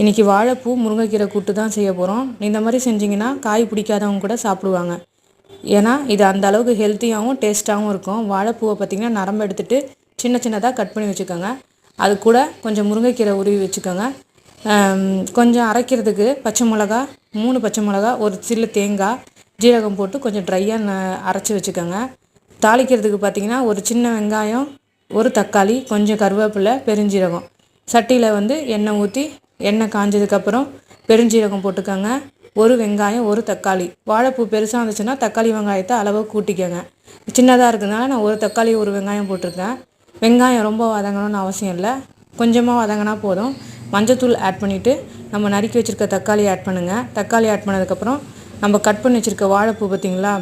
இன்றைக்கி வாழைப்பூ முருங்கைக்கீரை கூட்டு தான் செய்ய போகிறோம் இந்த மாதிரி செஞ்சிங்கன்னா காய் பிடிக்காதவங்க கூட சாப்பிடுவாங்க. ஏன்னா இது அந்த அளவுக்கு ஹெல்த்தியாகவும் டேஸ்ட்டாகவும் இருக்கும். வாழைப்பூவை பார்த்திங்கன்னா நரம்பு எடுத்துகிட்டு சின்ன சின்னதாக கட் பண்ணி வச்சுக்கோங்க. அது கூட கொஞ்சம் முருங்கைக்கீரை உருவி வச்சுக்கோங்க. கொஞ்சம் அரைக்கிறதுக்கு பச்சை மிளகா மூணு பச்சை மிளகா ஒரு சில்லு தேங்காய் ஜீரகம் போட்டு கொஞ்சம் ட்ரையாக அரைச்சி வச்சுக்கோங்க. தாளிக்கிறதுக்கு பார்த்திங்கன்னா ஒரு சின்ன வெங்காயம் ஒரு தக்காளி கொஞ்சம் கருவேப்பிலை பெருஞ்சீரகம். சட்டியில் வந்து எண்ணெய் ஊற்றி எண்ணெய் காஞ்சதுக்கப்புறம் பெருஞ்சீரகம் போட்டுக்கோங்க. ஒரு வெங்காயம் ஒரு தக்காளி. வாழைப்பூ பெருசாக இருந்துச்சுன்னா தக்காளி வெங்காயத்தை அளவு கூட்டிக்கோங்க. சின்னதாக இருக்கிறதுனால நான் ஒரு தக்காளி ஒரு வெங்காயம் போட்டிருக்கேன். வெங்காயம் ரொம்ப வதங்கணும்னு அவசியம் இல்லை. கொஞ்சமாக வதங்கினா போதும். மஞ்சத்தூள் ஆட் பண்ணிவிட்டு நம்ம நறுக்கி வச்சுருக்க தக்காளி ஆட் பண்ணுங்கள் தக்காளி ஆட் பண்ணதுக்கப்புறம் நம்ம கட் பண்ணி வச்சுருக்க வாழைப்பூ பார்த்திங்களா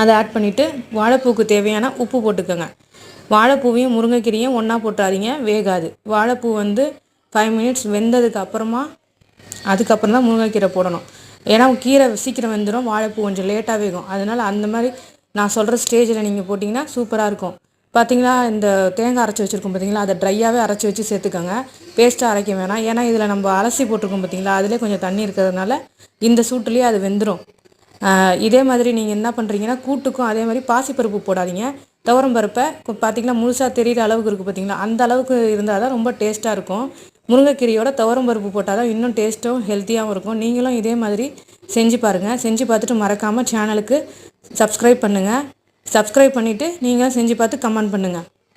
அதை ஆட் பண்ணிவிட்டு வாழைப்பூக்கு தேவையான உப்பு போட்டுக்கோங்க. வாழைப்பூவையும் முருங்கைக்கீரையும் ஒன்றா போட்டுறாதீங்க வேகாது. வாழைப்பூ வந்து ஃபைவ் மினிட்ஸ் வெந்ததுக்கு அப்புறமா அதுக்கப்புறம் தான் முருங்கைக்கீரை போடணும். ஏன்னா கீரை சீக்கிரம் வெந்துடும் வாழைப்பூ கொஞ்சம் லேட்டாக வேகும். அதனால் அந்த மாதிரி நான் சொல்கிற ஸ்டேஜில் நீங்கள் போட்டிங்கன்னா சூப்பராக இருக்கும். பார்த்தீங்களா இந்த தேங்காய் அரைச்சி வச்சுருக்கோம் பார்த்தீங்களா அதை ட்ரையாகவே அரைச்சி வச்சு சேர்த்துக்கோங்க. பேஸ்ட்டாக அரைக்க வேணாம். ஏன்னா இதில் நம்ம அலசி போட்டிருக்கோம் பார்த்தீங்களா அதிலே கொஞ்சம் தண்ணி இருக்கிறதுனால இந்த சூட்டுலேயே அது வெந்துடும் இதே மாதிரி நீங்கள் என்ன பண்ணுறீங்கன்னா கூட்டுக்கும் அதே மாதிரி பாசிப்பருப்பு போடாதீங்க. துவரம் பருப்பை பார்த்தீங்கன்னா முழுசாக தெரிகிற அளவுக்கு இருக்குது பார்த்தீங்களா அந்த அளவுக்கு இருந்தால் தான் ரொம்ப டேஸ்ட்டாக இருக்கும். முருங்கைக்கீரையோட துவரம் பருப்பு போட்டால் தான் இன்னும் டேஸ்ட்டும் ஹெல்த்தியாகவும் இருக்கும். நீங்களும் இதே மாதிரி செஞ்சு பாருங்கள் செஞ்சு பார்த்துட்டு மறக்காமல் சேனலுக்கு சப்ஸ்கிரைப் பண்ணுங்கள் சப்ஸ்கிரைப் பண்ணிவிட்டு நீங்களும் செஞ்சு பார்த்து கமெண்ட் பண்ணுங்கள்